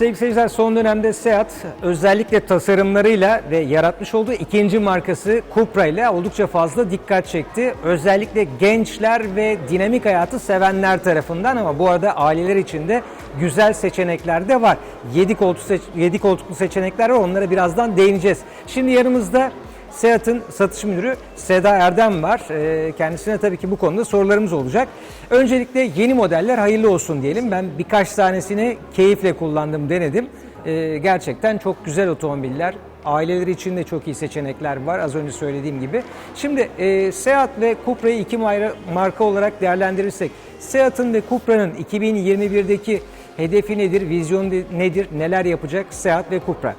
Sevgili seyirciler son dönemde Seat özellikle tasarımlarıyla ve yaratmış olduğu ikinci markası Cupra ile oldukça fazla dikkat çekti. Özellikle gençler ve dinamik hayatı sevenler tarafından ama bu arada aileler için de güzel seçenekler de var. 7 koltuklu, 7 koltuklu seçenekler var onlara birazdan değineceğiz. Şimdi yanımızda Seat'ın satış müdürü Seda Erdem var. Ee, Kendisine tabii ki bu konuda sorularımız olacak. Öncelikle yeni modeller hayırlı olsun diyelim. Ben birkaç tanesini keyifle kullandım, denedim. Ee, Gerçekten çok güzel otomobiller. Aileler için de çok iyi seçenekler var az önce söylediğim gibi. Şimdi e, Seat ve Cupra'yı iki marka olarak değerlendirirsek Seat'ın ve Cupra'nın 2021'deki hedefi nedir, vizyonu nedir, neler yapacak Seat ve Cupra?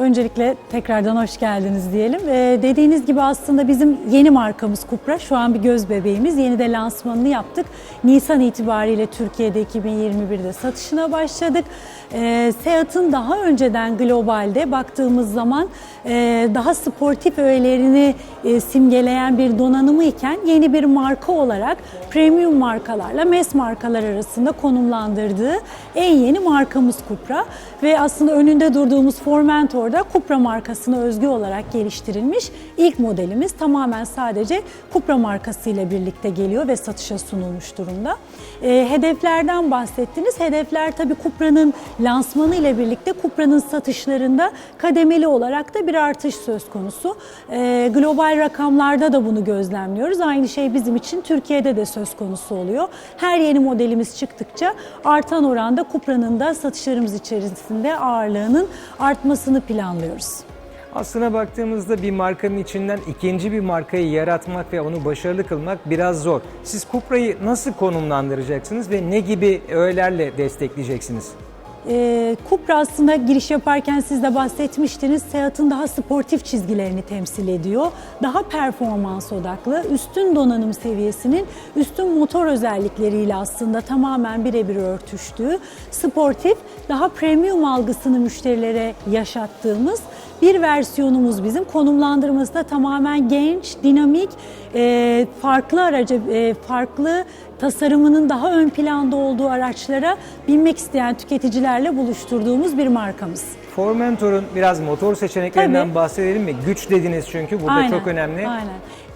Öncelikle tekrardan hoş geldiniz diyelim. Ee, dediğiniz gibi aslında bizim yeni markamız Cupra. Şu an bir göz bebeğimiz. Yeni de lansmanını yaptık. Nisan itibariyle Türkiye'de 2021'de satışına başladık. Ee, Seat'ın daha önceden globalde baktığımız zaman e, daha sportif öğelerini e, simgeleyen bir donanımı iken yeni bir marka olarak premium markalarla mass markalar arasında konumlandırdığı en yeni markamız Cupra ve aslında önünde durduğumuz Formentor'da Cupra markasına özgü olarak geliştirilmiş ilk modelimiz tamamen sadece Cupra markasıyla birlikte geliyor ve satışa sunulmuş durumda. E, hedeflerden bahsettiniz. Hedefler tabii Cupra'nın lansmanı ile birlikte Cupra'nın satışlarında kademeli olarak da bir artış söz konusu. E, global rakamlarda da bunu gözlemliyoruz. Aynı şey bizim için Türkiye'de de söz konusu oluyor. Her yeni modelimiz çıktıkça artan oranda Cupra'nın da satışlarımız içerisinde ağırlığının artmasını planlıyoruz. Aslına baktığımızda bir markanın içinden ikinci bir markayı yaratmak ve onu başarılı kılmak biraz zor. Siz Cupra'yı nasıl konumlandıracaksınız ve ne gibi öğelerle destekleyeceksiniz? Ee, Cupra aslında giriş yaparken siz de bahsetmiştiniz. Seat'ın daha sportif çizgilerini temsil ediyor. Daha performans odaklı, üstün donanım seviyesinin üstün motor özellikleriyle aslında tamamen birebir örtüştüğü, sportif, daha premium algısını müşterilere yaşattığımız bir versiyonumuz bizim. Konumlandırması da tamamen genç, dinamik, e, farklı araca, e, farklı tasarımının daha ön planda olduğu araçlara binmek isteyen tüketicilerle buluşturduğumuz bir markamız. Formentor'un biraz motor seçeneklerinden Tabii. bahsedelim mi? Güç dediniz çünkü burada Aynen, çok önemli. Aynen.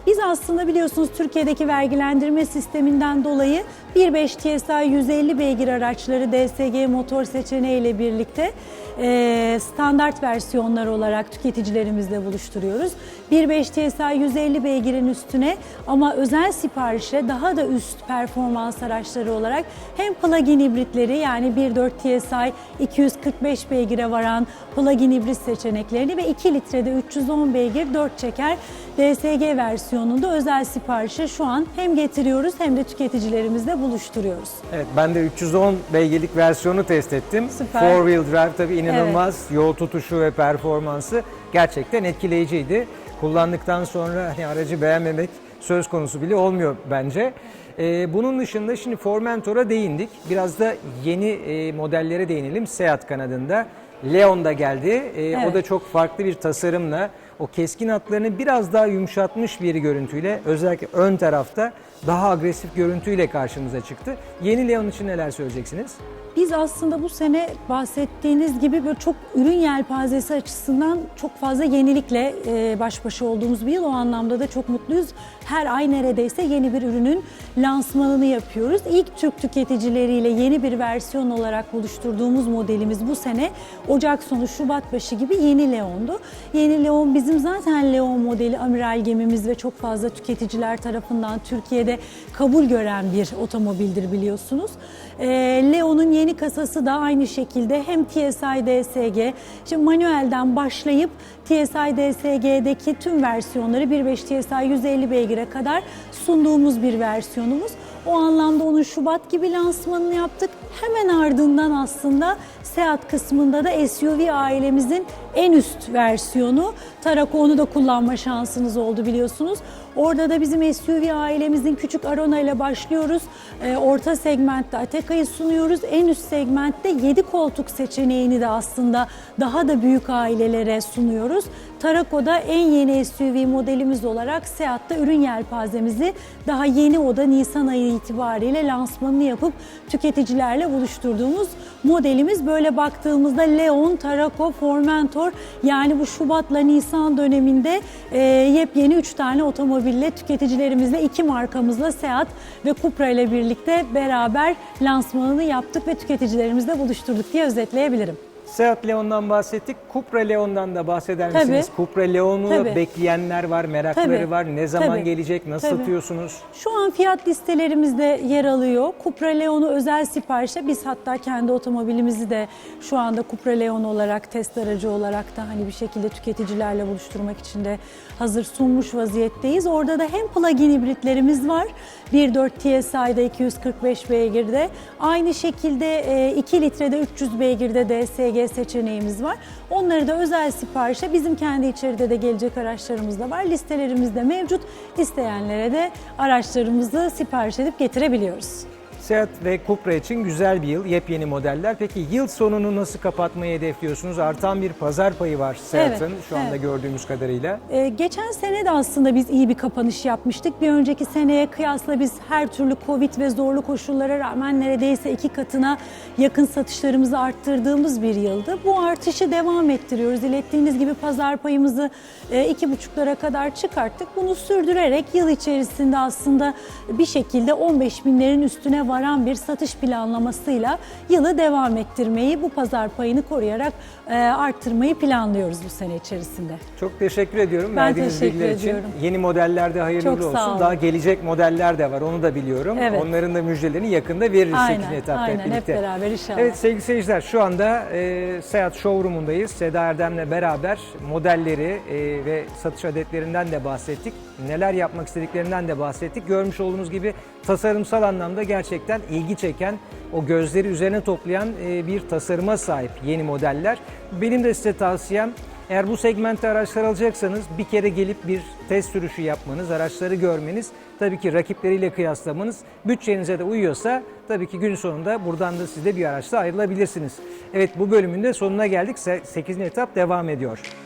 Biz aslında biliyorsunuz Türkiye'deki vergilendirme sisteminden dolayı 1.5 TSI 150 beygir araçları DSG motor seçeneğiyle birlikte e, standart versiyonlar olarak tüketicilerimizle buluşturuyoruz. 1.5 TSI 150 beygirin üstüne ama özel siparişe daha da üst performans araçları olarak hem plug-in hibritleri yani 1.4 TSI 245 beygire varan plug-in hibrit seçeneklerini ve 2 litrede 310 beygir 4 çeker DSG versiyonunda özel siparişe şu an hem getiriyoruz hem de tüketicilerimizle buluşturuyoruz. Evet ben de 310 beygirlik versiyonu test ettim. Süper. Four wheel drive tabii inanılmaz. Yol tutuşu ve performansı gerçekten etkileyiciydi. Kullandıktan sonra hani aracı beğenmemek söz konusu bile olmuyor bence. Ee, bunun dışında şimdi Formentor'a değindik. Biraz da yeni e, modellere değinelim. Seat kanadında. Leon da geldi. Ee, O Evet. da çok farklı bir tasarımla o keskin hatlarını biraz daha yumuşatmış bir görüntüyle özellikle ön tarafta daha agresif görüntüyle karşımıza çıktı. Yeni Leon için neler söyleyeceksiniz? Biz aslında bu sene bahsettiğiniz gibi böyle çok ürün yelpazesi açısından çok fazla yenilikle e, baş başa olduğumuz bir yıl. O anlamda da çok mutluyuz. Her ay neredeyse yeni bir ürünün lansmanını yapıyoruz. İlk Türk tüketicileriyle yeni bir versiyon olarak buluşturduğumuz modelimiz bu sene Ocak sonu Şubat başı gibi yeni Leon'du. Yeni Leon bizim zaten Leon modeli amiral gemimiz ve çok fazla tüketiciler tarafından Türkiye'de kabul gören bir otomobildir biliyorsunuz. E, Leon'un yeni kasası da aynı şekilde hem TSI DSG, şimdi manuelden başlayıp TSI DSG'deki tüm versiyonları 1.5 TSI 150 beygire kadar sunduğumuz bir versiyonumuz. O anlamda onun Şubat gibi lansmanını yaptık. Hemen ardından aslında Seat kısmında da SUV ailemizin en üst versiyonu. Tarako onu da kullanma şansınız oldu biliyorsunuz. Orada da bizim SUV ailemizin küçük Arona ile başlıyoruz. Ee, orta segmentte Ateka'yı sunuyoruz. En üst segmentte 7 koltuk seçeneğini de aslında daha da büyük ailelere sunuyoruz. Tarako'da en yeni SUV modelimiz olarak Seat'ta ürün yelpazemizi daha yeni o da Nisan ayı itibariyle lansmanını yapıp tüketicilerle buluşturduğumuz modelimiz. Böyle baktığımızda Leon, Tarako, Formentor yani bu Şubat'la Nisan döneminde e, yepyeni 3 tane otomobille tüketicilerimizle iki markamızla Seat ve Cupra ile birlikte beraber lansmanını yaptık ve tüketicilerimizle buluşturduk diye özetleyebilirim. Seat Leon'dan bahsettik. Cupra Leon'dan da bahseder Tabii. misiniz? Cupra Leon'u Tabii. bekleyenler var, merakları Tabii. var. Ne zaman Tabii. gelecek, nasıl Tabii. satıyorsunuz? Şu an fiyat listelerimizde yer alıyor. Cupra Leon'u özel siparişe biz hatta kendi otomobilimizi de şu anda Cupra Leon olarak test aracı olarak da hani bir şekilde tüketicilerle buluşturmak için de hazır sunmuş vaziyetteyiz. Orada da hem plug-in hibritlerimiz var. 1.4 TSI'de 245 beygirde. Aynı şekilde e, 2 litrede 300 beygirde de SG seçeneğimiz var. Onları da özel siparişe bizim kendi içeride de gelecek araçlarımız da var. Listelerimizde mevcut. İsteyenlere de araçlarımızı sipariş edip getirebiliyoruz. Seat ve Cupra için güzel bir yıl, yepyeni modeller. Peki yıl sonunu nasıl kapatmayı hedefliyorsunuz? Artan bir pazar payı var Seat'ın Evet, şu anda evet. gördüğümüz kadarıyla. Ee, geçen sene de aslında biz iyi bir kapanış yapmıştık. Bir önceki seneye kıyasla biz her türlü Covid ve zorlu koşullara rağmen neredeyse iki katına yakın satışlarımızı arttırdığımız bir yıldı. Bu artışı devam ettiriyoruz. İlettiğiniz gibi pazar payımızı e, iki buçuklara kadar çıkarttık. Bunu sürdürerek yıl içerisinde aslında bir şekilde 15 binlerin üstüne varan bir satış planlamasıyla yılı devam ettirmeyi, bu pazar payını koruyarak e, arttırmayı planlıyoruz bu sene içerisinde. Çok teşekkür ediyorum Ben verdiğiniz teşekkür bilgiler için. Yeni modellerde hayırlı Çok olsun. olun. Daha gelecek modeller de var onu da biliyorum. Evet. Onların da müjdelerini yakında veririz Aynen, 8. etapta aynen. hep beraber inşallah. Evet sevgili seyirciler şu anda e, Seat Showroom'undayız. Seda Erdem'le beraber modelleri e, ve satış adetlerinden de bahsettik. Neler yapmak istediklerinden de bahsettik. Görmüş olduğunuz gibi tasarımsal anlamda gerçekten ilgi çeken, o gözleri üzerine toplayan e, bir tasarıma sahip yeni modeller. Benim de size tavsiyem eğer bu segmentte araçlar alacaksanız bir kere gelip bir test sürüşü yapmanız, araçları görmeniz, tabii ki rakipleriyle kıyaslamanız, bütçenize de uyuyorsa tabii ki gün sonunda buradan da siz de bir araçla ayrılabilirsiniz. Evet bu bölümün de sonuna geldik. 8. etap devam ediyor.